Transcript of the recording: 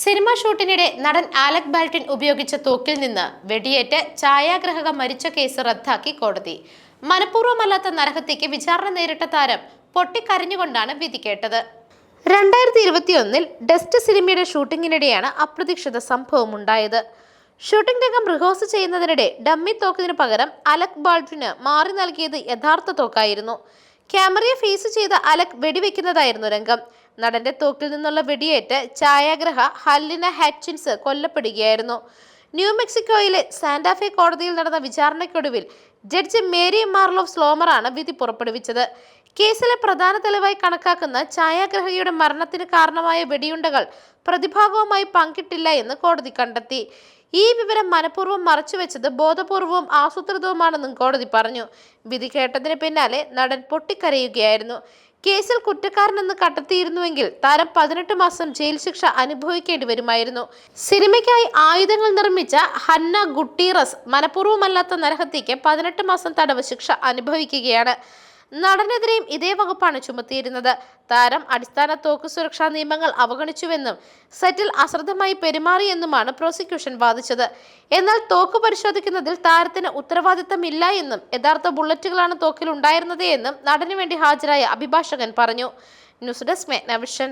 Cinema ഷൂട്ടിനിടെ നടൻ ആലക് ബാൽട്ടിൻ ഉപയോഗിച്ച തോക്കിൽ നിന്ന് വെടിയേറ്റ് ഛായാഗ്രഹക മരിച്ച കേസ് റദ്ദാക്കി കോടതി. മനഃപൂർവമല്ലാത്ത നരഹത്യക്ക് വിചാരണ നേരിട്ട താരം പൊട്ടിക്കരഞ്ഞുകൊണ്ടാണ് വിധി കേട്ടത്. രണ്ടായിരത്തി ഇരുപത്തിയൊന്നിൽ ഡസ്റ്റ് സിനിമയുടെ ഷൂട്ടിങ്ങിനിടെയാണ് അപ്രതീക്ഷിത സംഭവം ഉണ്ടായത് ഷൂട്ടിംഗ് രംഗം റിഹേഴ്സ് ചെയ്യുന്നതിനിടെ ഡമ്മി തോക്കിന് പകരം അലക് ബാൾട്ടിന് മാറി നൽകിയത് യഥാർത്ഥ തോക്കായിരുന്നു. ക്യാമറയെ ഫേസ് ചെയ്ത അലക് വെടിവെക്കുന്നതായിരുന്നു രംഗം. നടന്റെ തോക്കിൽ നിന്നുള്ള വെടിയേറ്റ് ഛായാഗ്രഹ ഹല്ലിന ഹാച്ചിൻസ് കൊല്ലപ്പെടുകയായിരുന്നു. ന്യൂ മെക്സിക്കോയിലെ സാന്റാഫെ കോടതിയിൽ നടന്ന വിചാരണയ്ക്കൊടുവിൽ ജഡ്ജ് മേരി മാർലോവ് സ്ലോമറാണ് വിധി പുറപ്പെടുവിച്ചത്. കേസിലെ പ്രധാന തെളിവായി കണക്കാക്കുന്ന ഛായാഗ്രഹയുടെ മരണത്തിന് കാരണമായ വെടിയുണ്ടകൾ പ്രതിഭാഗവുമായി പങ്കിട്ടില്ല എന്ന് കോടതി കണ്ടെത്തി. ഈ വിവരം മനഃപൂർവം മറച്ചുവെച്ചത് ബോധപൂർവവും ആസൂത്രിതവുമാണെന്നും കോടതി പറഞ്ഞു. വിധി കേട്ടതിന് പിന്നാലെ നടൻ പൊട്ടിക്കരയുകയായിരുന്നു. കേസിൽ കുറ്റക്കാരനെന്ന് കണ്ടെത്തിയിരുന്നുവെങ്കിൽ താരം പതിനെട്ട് മാസം ജയിൽ ശിക്ഷ അനുഭവിക്കേണ്ടി വരുമായിരുന്നു. സിനിമയ്ക്കായി ആയുധങ്ങൾ നിർമ്മിച്ച ഹന്ന ഗുട്ടീറസ് മനഃപൂർവമല്ലാത്ത നരഹത്യയ്ക്ക് പതിനെട്ട് മാസം തടവ് ശിക്ഷ അനുഭവിക്കുകയാണ്. നടനെതിരെയും ഇതേ വകുപ്പാണ് ചുമത്തിയിരുന്നത്. താരം അടിസ്ഥാന തോക്ക് സുരക്ഷാ നിയമങ്ങൾ അവഗണിച്ചുവെന്നും സെറ്റിൽ അശ്രദ്ധമായി പെരുമാറിയെന്നുമാണ് പ്രോസിക്യൂഷൻ വാദിച്ചത്. എന്നാൽ തോക്ക് പരിശോധിക്കുന്നതിൽ താരത്തിന് ഉത്തരവാദിത്തമില്ല എന്നും യഥാർത്ഥ ബുള്ളറ്റുകളാണ് തോക്കിൽ ഉണ്ടായിരുന്നത് എന്നും നടനു വേണ്ടി ഹാജരായ അഭിഭാഷകൻ പറഞ്ഞു. News desk മെഗ്നവിഷൻ